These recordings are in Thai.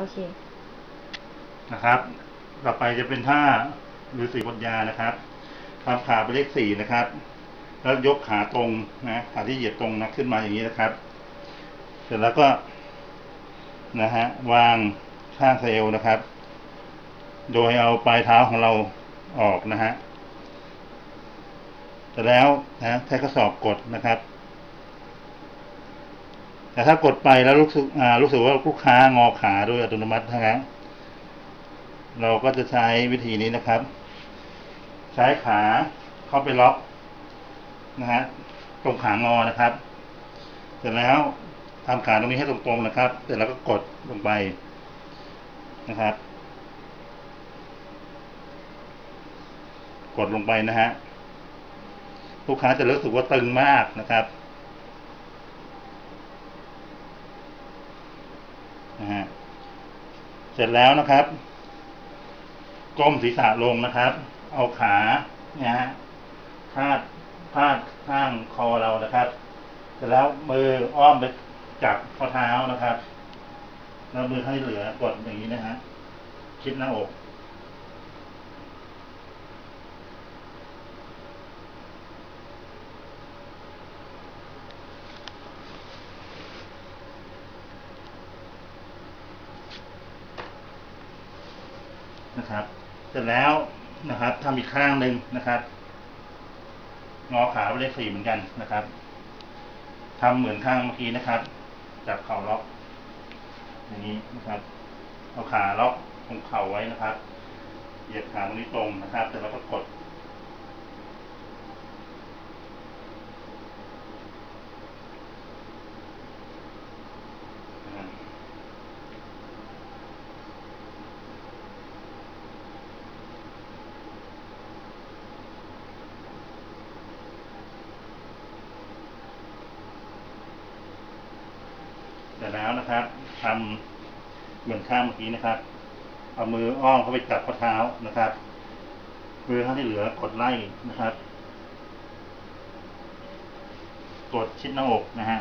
โอเค นะครับ ต่อไปจะเป็นท่าฤาษีบทยานะครับทำขาไปเลขสี่นะครับ แล้วยกขาตรงนะขาที่เหยียดตรงนะขึ้นมาอย่างนี้นะครับ เสร็จแล้วก็ นะฮะ วางข้างเซลนะครับ โดยเอาปลายเท้าของเราออกนะฮะเสร็จแล้วนะใช้กระสอบกดนะครับ แต่ถ้ากดไปแล้วรู้สึกรู้สึกว่าลูกค้างอขาโดยอัตโนมัตินะฮะเราก็จะใช้วิธีนี้นะครับ ใช้ขาเข้าไปล็อกนะฮะตรงขางอนะครับ เสร็จแล้วทำขาตรงนี้ให้ตรงๆนะครับเสร็จแล้วก็กดลงไปนะครับ กดลงไปนะฮะลูกค้าจะรู้สึกว่าตึงมากนะครับ นะฮะ เสร็จแล้วนะครับก้มศีรษะลงนะครับ เอาขาเนี่ยฮะพาดพาดข้างคอเรานะครับ เสร็จแล้วมืออ้อมไปจับข้อเท้านะครับ แล้วมือข้างที่เหลือกดอย่างนี้นะฮะ ชิดหน้าอก นะครับ เสร็จแล้วนะครับทำอีกข้างหนึ่งนะครับงอขาไปเลขสี่เหมือนกันนะครับทำเหมือนข้างเมื่อกี้นะครับจับเข่าล็อกอย่างนี้นะครับเอาขาล็อกตรงเข่าไว้นะครับ เหยียดขาตรงนี้ตรงนะครับเสร็จแล้วก็กด เสร็จแล้วนะครับทำเหมือนข้างเมื่อกี้นะครับ เอามืออ้อมเข้าไปจับข้อเท้านะครับมือข้างที่เหลือกดไล่นะครับ กดชิดหน้าอกนะฮะ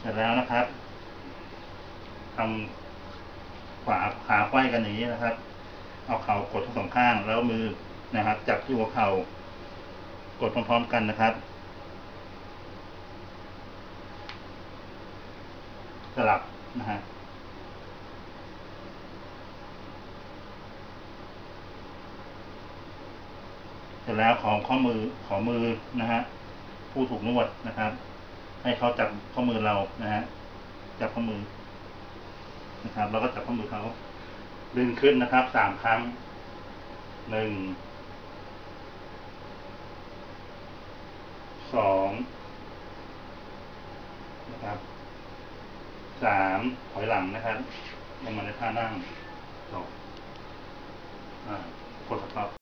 เสร็จแล้วนะครับทำขวาขาไขว้กันอย่างนี้นะครับ เอาเข่ากดทั้งสองข้างแล้วมือนะครับ จับที่หัวเข่ากดพร้อมๆกันนะครับ สลับนะฮะเสร็จแล้วของข้อมือขอมือนะฮะผู้ถูกนวดนะครับ ให้เขาจับข้อมือเรานะฮะจับข้อมือนะครับแล้วก็จับข้อมือเขาดึงขึ้นนะครับสามครั้งหนึ่งสองนะครับสามถอยหลังนะครับลงมาในท่านั่งจบอ่ากดสต็อป